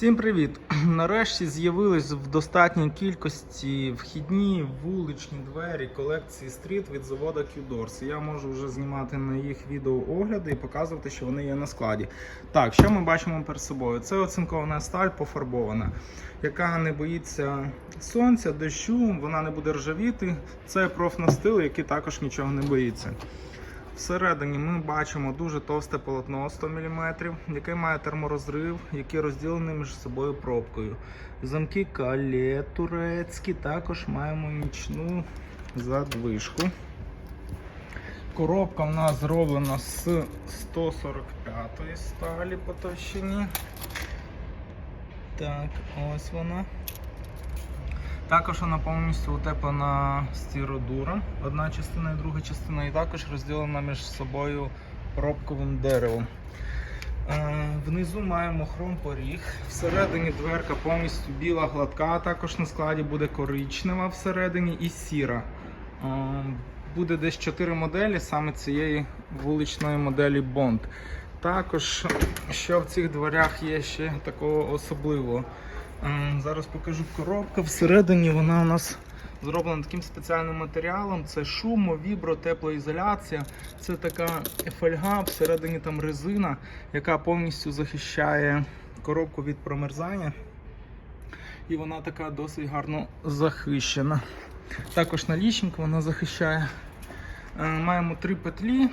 Всім привіт! Нарешті з'явились в достатній кількості вхідні вуличні двері колекції стріт від заводу Q-Doors. Я можу вже знімати на їх відео огляди і показувати, що вони є на складі. Так, що ми бачимо перед собою? Це оцинкована сталь пофарбована, яка не боїться сонця, дощу, вона не буде ржавіти. Це профнастил, який також нічого не боїться. Всередині ми бачимо дуже товсте полотно 100 мм, яке має терморозрив, який розділений між собою пробкою. Замки калє турецькі, також маємо нічну задвижку. Коробка в нас зроблена з 145 сталі по товщині. Так, ось вона. Також вона повністю утеплена стіродуром, одна частина і друга частина, і також розділена між собою пробковим деревом. Е, Внизу маємо хром поріг. Всередині дверка повністю біла, гладка, також на складі буде коричнева всередині і сіра. Е, Буде десь 4 моделі саме цієї вуличної моделі Bond. Також, що в цих дверях є ще такого особливого. Ем, Зараз покажу коробка. Всередині вона у нас зроблена таким спеціальним матеріалом. Це шумо, вібро, теплоізоляція. Це така фольга, всередині там резина, яка повністю захищає коробку від промерзання. І вона така досить гарно захищена. Також налічник вона захищає. Е, Маємо три петлі.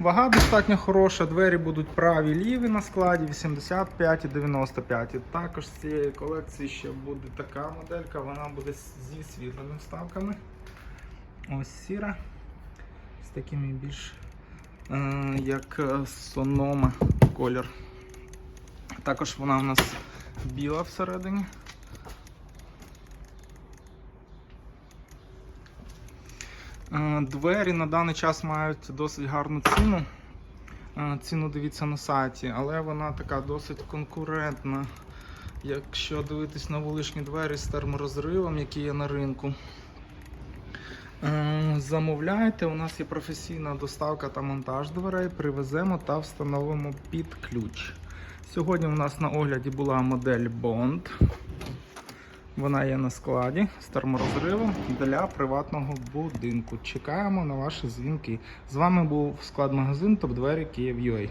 Вага достатньо хороша, двері будуть праві ліві на складі 85 і 95. І також з цієї колекції ще буде така моделька, вона буде зі світлими вставками. Ось сіра. З такими більш е, як е, сонома колір. Також вона у нас біла всередині. Двері на даний час мають досить гарну ціну. Е, Ціну дивіться на сайті, але вона така досить конкурентна. Якщо дивитись на вуличні двері з терморозривом, які є на ринку. Е, Замовляйте, у нас є професійна доставка та монтаж дверей. Привеземо та встановимо під ключ. Сьогодні у нас на огляді була модель Bond. Вона є на складі з терморозривом для приватного будинку. Чекаємо на ваші дзвінки. З вами був склад магазин Топ Двері Київ.UA.